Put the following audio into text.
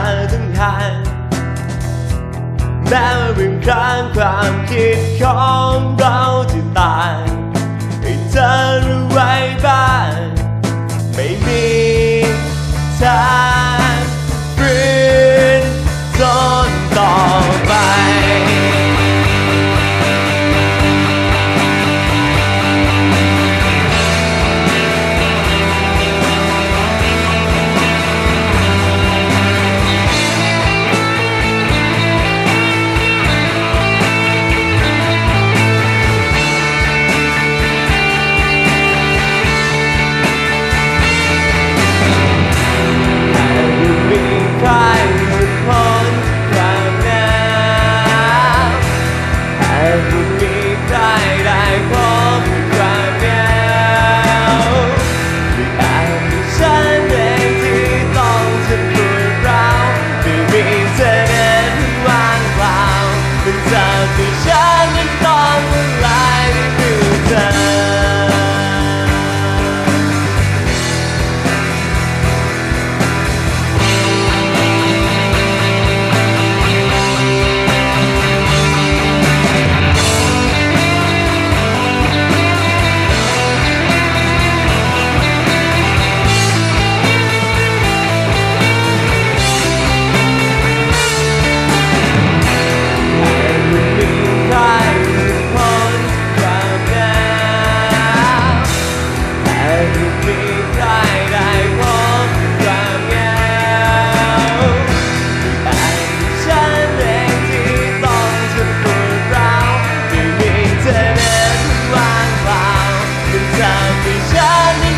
าตั้งหางแม้ว่าบางครั้งความคิดของเราที่ตายให้เธอรู้ไว้บ้าง gran villano.